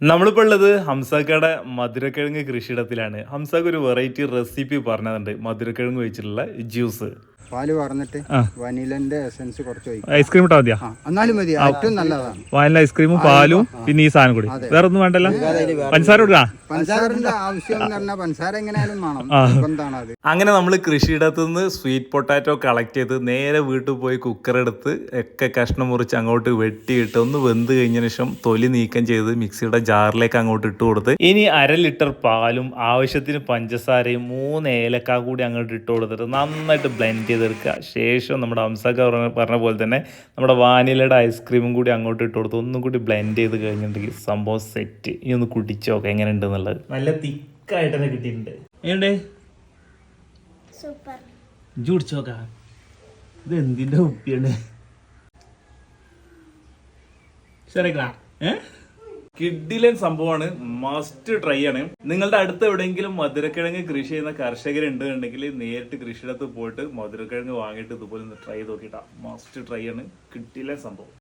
നമ്മളിപ്പോൾ ഉള്ളത് ഹംസാക്കയുടെ മധുരക്കിഴങ്ങ് കൃഷിയിടത്തിലാണ്. ഹംസാക്ക് ഒരു വെറൈറ്റി റെസിപ്പി പറഞ്ഞതുണ്ട് മധുരക്കിഴങ്ങ് വെച്ചിട്ടുള്ള ജ്യൂസ് പാൽ പറഞ്ഞിട്ട് വനിലന്റെ എസൻസ് കുറച്ച് ഐസ്ക്രീം ഇട്ടാ മതിയാ? എന്നാലും മതി. ഏറ്റവും നല്ലതാണ്. വാനില ഐസ്ക്രീമും പാലും പിന്നെ ഈ സാധനം കൂടി. വേറെ ഒന്നും വേണ്ടല്ലോ പഞ്ചസാര കൊടുക്കാ. പഞ്ചസാരന്റെ ആവശ്യം എന്ന് പറഞ്ഞാൽ പഞ്ചസാര എങ്ങനെയാലും വേണം. നിർബന്ധമാണ് അത്. അങ്ങനെ നമ്മൾ കൃഷിയിടത്തു നിന്ന് സ്വീറ്റ് പൊട്ടാറ്റോ കളക്ട് ചെയ്ത് നേരെ വീട്ടിൽ പോയി കുക്കർ എടുത്ത് ഒക്കെ കഷ്ണം മുറിച്ച് അങ്ങോട്ട് വെട്ടിയിട്ട് ഒന്ന് വെന്ത് കഴിഞ്ഞ ശേഷം തൊലി നീക്കം ചെയ്ത് മിക്സിയുടെ ജാറിലേക്ക് അങ്ങോട്ട് ഇട്ട് കൊടുത്ത് ഇനി അര ലിറ്റർ പാലും ആവശ്യത്തിന് പഞ്ചസാരയും മൂന്ന് ഏലക്ക കൂടി അങ്ങോട്ട് ഇട്ട് കൊടുത്തിട്ട് നന്നായിട്ട് ബ്ലെൻഡ് ചെയ്തെടുക്കുക. ശേഷം നമ്മുടെ ഹംസക്ക പറഞ്ഞ പറഞ്ഞ പോലെ തന്നെ നമ്മുടെ വാനിലയുടെ ഐസ്ക്രീമും കൂടി അങ്ങോട്ട് ഇട്ട് കൊടുത്ത് ഒന്നും കൂടി ബ്ലെൻഡ് ചെയ്ത് കഴിഞ്ഞിട്ടുണ്ടെങ്കിൽ സംഭവം സെറ്റ് ഇനി ഒന്ന് കുടിച്ചോക്കെ നോക്കാം എങ്ങനെ ഉണ്ട് എന്നുള്ളത് നല്ല തിക്കായിട്ട് തന്നെ കിട്ടിയിട്ടുണ്ട്. എങ്ങനെയുണ്ട്? സൂപ്പർ. ഇജ്ജ് കുടിച്ചോക്കാ ഇത് എന്തിന്റെ ശരിക്കാ ഏ? കിഡിലൻ സംഭവമാണ്. മസ്റ്റ് ട്രൈ ആണ്. നിങ്ങളുടെ അടുത്ത് എവിടെയെങ്കിലും മധുരക്കിഴങ്ങ് കൃഷി ചെയ്യുന്ന കർഷകരുണ്ടെന്നുണ്ടെങ്കിൽ നേരിട്ട് കൃഷിയിടത്ത് പോയിട്ട് മധുരക്കിഴങ്ങ് വാങ്ങിയിട്ട് ഇതുപോലെ ഒന്ന് ട്രൈ ചെയ്ത് നോക്കിയിട്ടാ. മസ്റ്റ് ട്രൈ ആണ്. കിഡിലൻ സംഭവം.